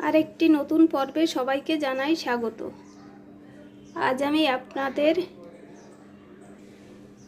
আরেকটি নতুন পর্বে সবাইকে জানাই স্বাগত। আজ আমি আপনাদের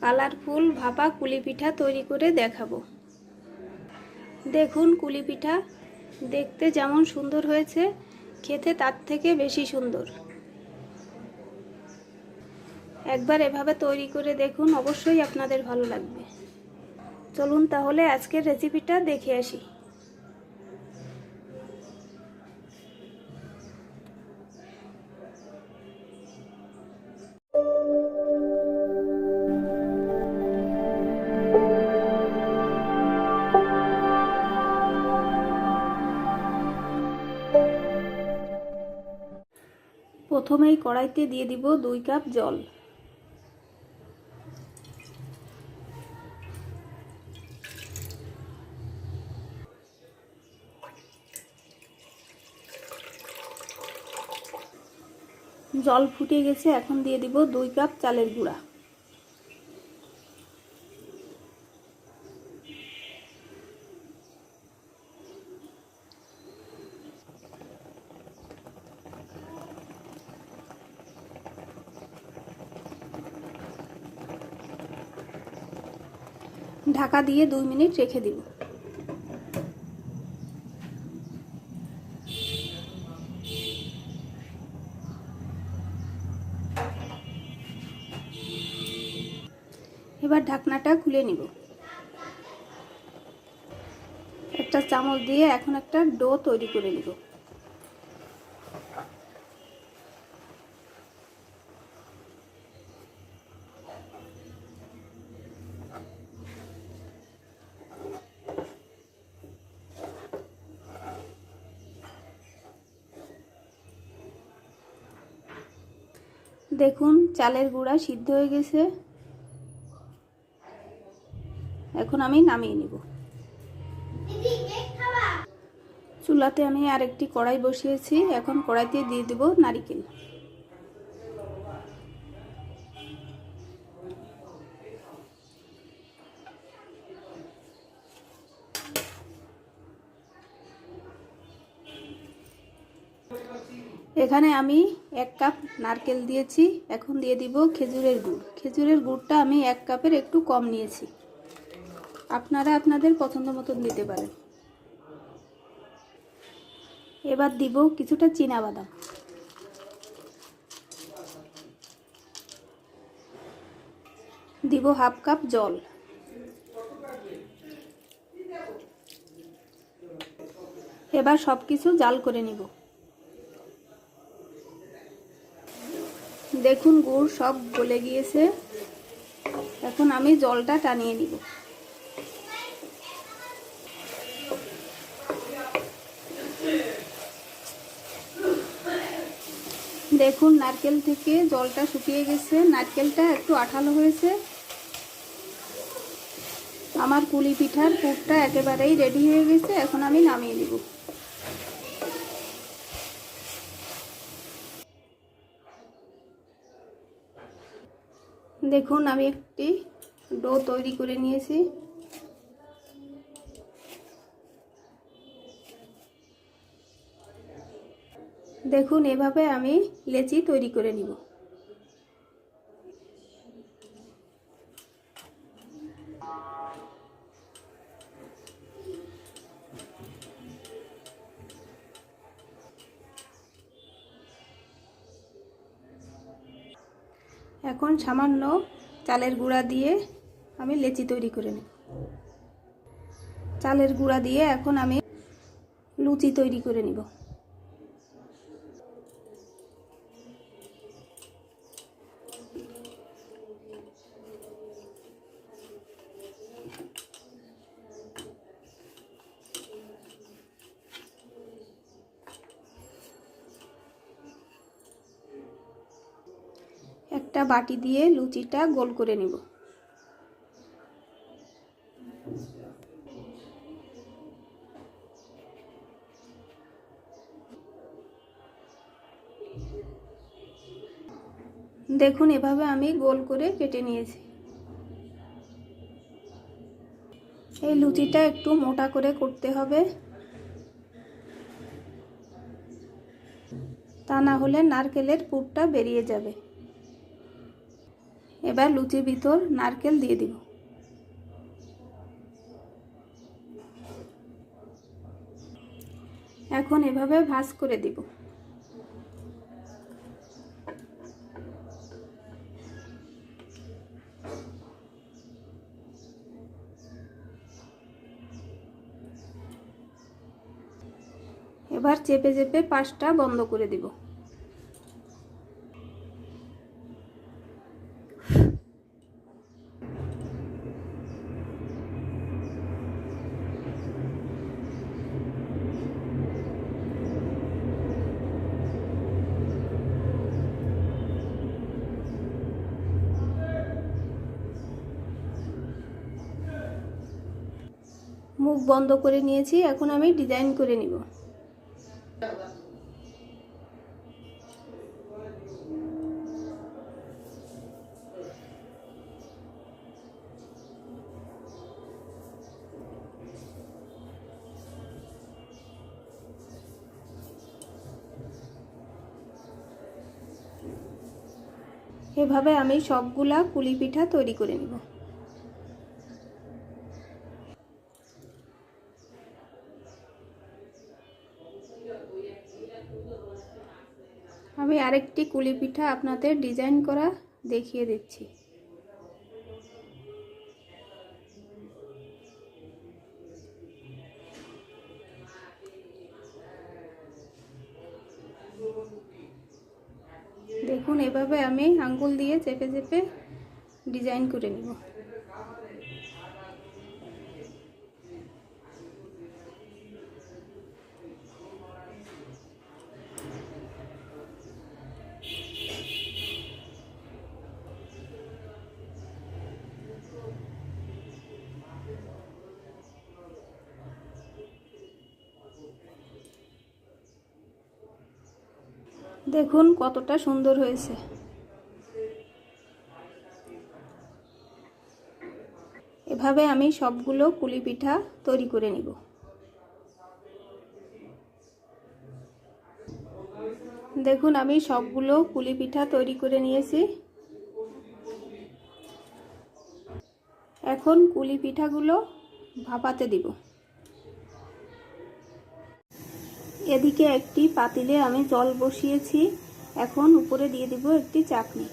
কালারফুল ভাপা কুলি পিঠা তৈরি করে দেখাবো। দেখুন কুলি পিঠা দেখতে যেমন সুন্দর হয়েছে, খেতে তার থেকে বেশি সুন্দর। একবার এভাবে তৈরি করে দেখুন, অবশ্যই আপনাদের ভালো লাগবে। চলুন তাহলে আজকের রেসিপিটা দেখে আসি। প্রথমেই কড়াইতে দিয়ে দিব দুই কাপ জল। জল ফুটে গেছে, এখন দিয়ে দিব দুই কাপ চালের গুঁড়া। ঢাকা দিয়ে দুই মিনিট রেখে দিব। এবার ঢাকনাটা খুলে নিব। একটা চামচ দিয়ে এখন একটা ডো তৈরি করে নিব। দেখুন, চালের গুঁড়া সিদ্ধ হয়ে গেছে। এখন আমি নামিয়ে নিব। চুলাতে আমি আরেকটি কড়াই বসিয়েছি। এখন কড়াইতে দিয়ে দেব নারিকেল। এখানে আমি এক কাপ নারকেল দিয়েছি, এখন দিয়ে দিব খেজুরের গুড়। খেজুরের গুড়টা আমি এক কাপের একটু কম নিয়েছি। আপনারা আপনাদের পছন্দ মতন দিতে পারেন। এবার দিব কিছুটা চীনা বাদাম দিব হাফ কাপ জল। এবার সব কিছু জাল করে নিব। দেখুন, গুড় সব গলে গিয়েছে। এখন আমি জলটা টানিয়ে নিব। দেখুন, নারকেল থেকে জলটা শুকিয়ে গেছে। নারকেলটা একটু আঠালো হয়েছে। আমার কুলি পিঠার পুরটা একেবারেই রেডি হয়ে গেছে। এখন আমি নামিয়ে নিব। দেখুন আমি একটি ডো তৈরি করে নিয়েছি। দেখুন এভাবে আমি লেচি তৈরি করে নিব। এখন সামান্য চালের গুঁড়া দিয়ে আমি লেচি তৈরি করে নেব। চালের গুঁড়া দিয়ে এখন আমি লুচি তৈরি করে নিব। একটা বাটি দিয়ে লুচিটা গোল করে নিব। দেখুন, এভাবে আমি গোল করে কেটে নিয়েছি। এই লুচিটা একটু মোটা করে করতে হবে। তা না হলে নারকেলের পুরটা বেরিয়ে যাবে। এবার লুচির ভিতর নারকেল দিয়ে দিব। এখন এভাবে ভাজ করে দিব। এবার চেপে চেপে পাশটা বন্ধ করে দিব। মুখ বন্ধ করে নিয়েছি, এখন আমি ডিজাইন করে নিব। এভাবে আমি সবগুলা পুলি পিঠা তৈরি করে নিব আমি আরেকটি কুলি পিঠা আপনাদের ডিজাইন করা দেখিয়ে দিচ্ছি। দেখুন, এভাবে আমি আঙ্গুল দিয়ে চেপে চেপে ডিজাইন করে নিব। দেখুন কতটা সুন্দর হয়েছে। এভাবে আমি সবগুলো কুলি পিঠা তৈরি করে নিব। দেখুন আমি সবগুলো কুলি পিঠা তৈরি করে নিয়েছি। এখন কুলি পিঠাগুলো ভাপাতে দিব। এদিকে একটি পাতিলে আমি জল বসিয়েছি। এখন উপরে দিয়ে দিব একটি চাকনি।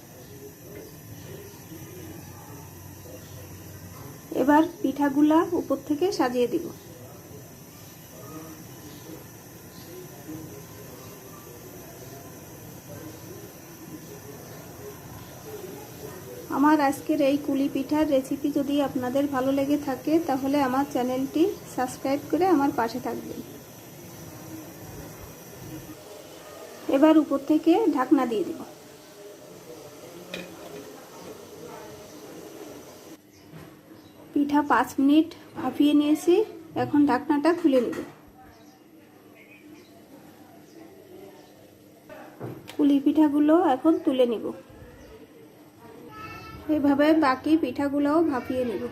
এবার পিঠাগুলা উপর থেকে সাজিয়ে দিব। আমার আজকের এই কুলি পিঠার রেসিপি যদি আপনাদের ভালো লেগে থাকে, তাহলে আমার চ্যানেলটি সাবস্ক্রাইব করে আমার পাশে থাকবেন। এবার উপর থেকে ঢাকনা দিয়ে দেব। পিঠা পাঁচ মিনিট ভাপিয়ে নিয়েছি, এখন ঢাকনাটা খুলে নেব। কুলি পিঠাগুলো এখন তুলে নিব। এভাবে বাকি পিঠাগুলোও ভাপিয়ে নেব।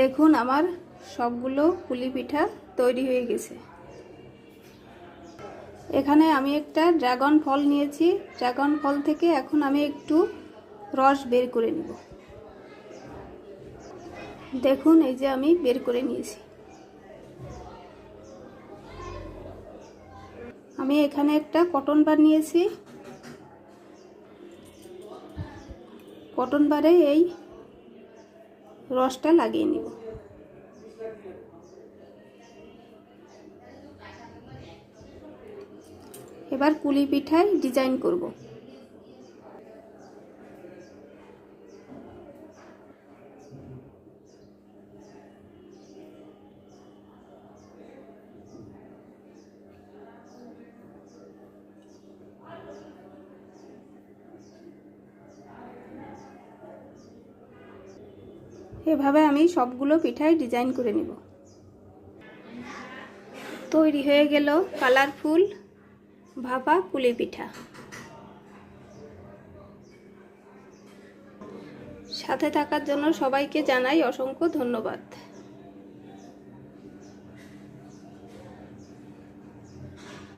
দেখুন, আমার সবগুলো পুলি পিঠা তৈরি হয়ে গেছে। এখানে আমি একটা ড্রাগন ফল নিয়েছি। ড্রাগন ফল থেকে এখন আমি একটু রস বের করে নিব। দেখুন, এই যে আমি বের করে নিয়েছি। আমি এখানে একটা কটন বার নিয়েছি। কটন বারে এই রসটা লাগিয়ে নিব। এবার কুলি পিঠায় ডিজাইন করব। এভাবে আমি সবগুলো পিঠায় ডিজাইন করে নিব। তৈরি হয়ে গেল কালারফুল ভাপা পুলি পিঠা। সাথে থাকার জন্য সবাইকে জানাই অসংখ্য ধন্যবাদ।